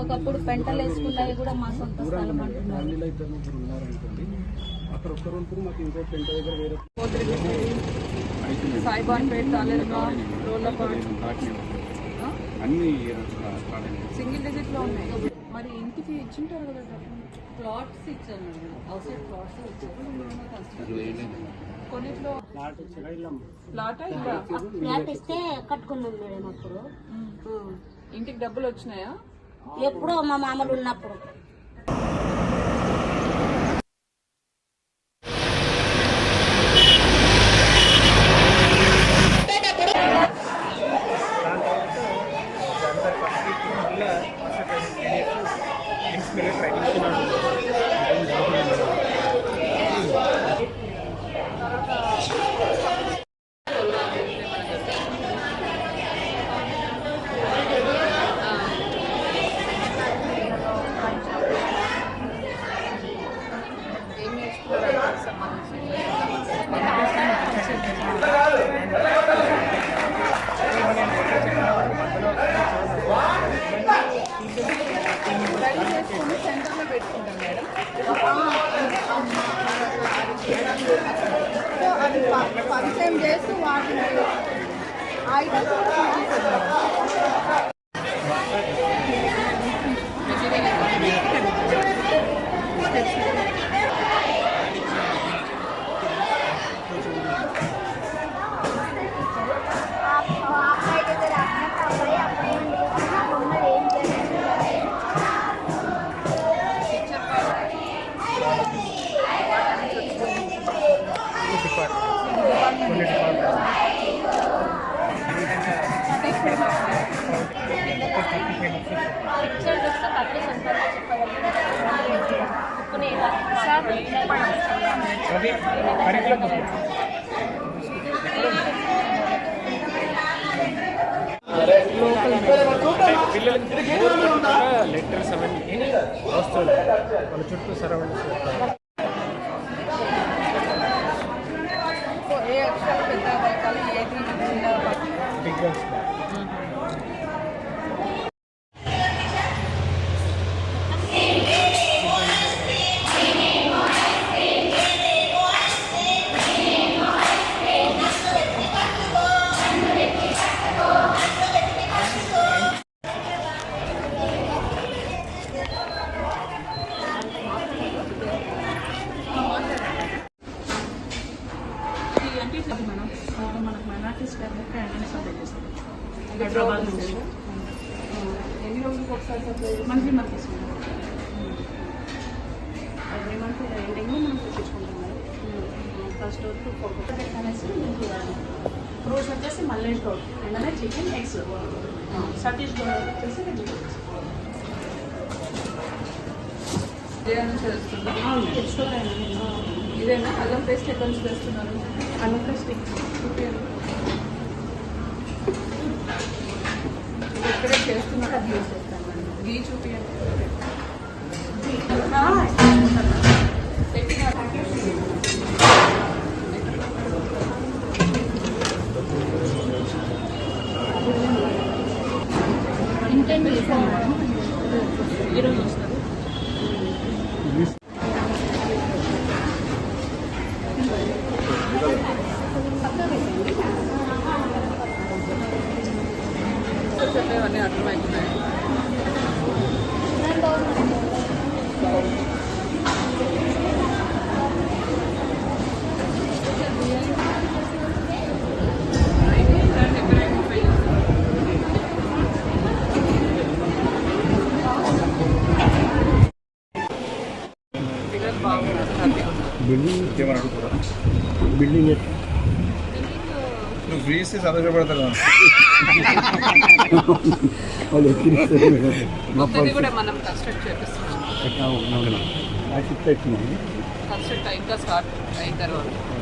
ఒకప్పుడు పెంటలు వేసుకున్నవి కూడా మా సొంత స్థలం అంటున్నారు. సాయిబాన్పేట తాలూకా రోడ్లపాడు అన్ని సింగిల్ డిజిట్లో ఉన్నాయి. మరి ఇంటికి ఇచ్చింటారు కదా. ప్లాట్స్ ఇచ్చారు మేడం. అవుట్సైడ్ ప్లాట్స్ ఇచ్చారు. కొన్నిట్లో ప్లాట్ ప్లాటా ఇస్తే కట్టుకున్నాం మేడం అప్పుడు. ఇంటికి డబ్బులు వచ్చినాయా? ఎప్పుడో మా మామలు ఉన్నప్పుడు. పరిచయం చేస్తూ వాటిని ఐటమ్స్ కూడా పిక్చర్ చూస్తే కట్టి సంతానం లెటర్స్ అవన్నీ వస్తుంది వాళ్ళ చుట్టూ సరౌండింగ్స్ హైదరాబాద్ నుంచి. ఎన్ని రోజులకు ఒకసారి supply monthly monthly every month ending మనం తెప్పించుకుంటాం ఫస్ట్ అనేసి ఫ్రూట్స్ వచ్చేసి మల్లేష్ గౌడ్ ఏంటంటే చికెన్ ఎగ్స్. సతీష్ గౌడ్ వచ్చేసి ఇదేనా? అల్లం పేస్ట్ ఎక్కడ నుంచి తెస్తున్నారు? అల్లం పేస్ట్ ఎక్కడే చేస్తున్నారు గీ చూపించండి చేశాను ఈరోజు బిల్డింగ్ ఏమని అడుగుతారా బిల్డింగ్ నువ్వు ఫ్రీ ఇస్తే సంతోషపడతారు వాళ్ళు ఎక్కిరిస్తారు కన్స్ట్రక్ట్ అయిన తర్వాత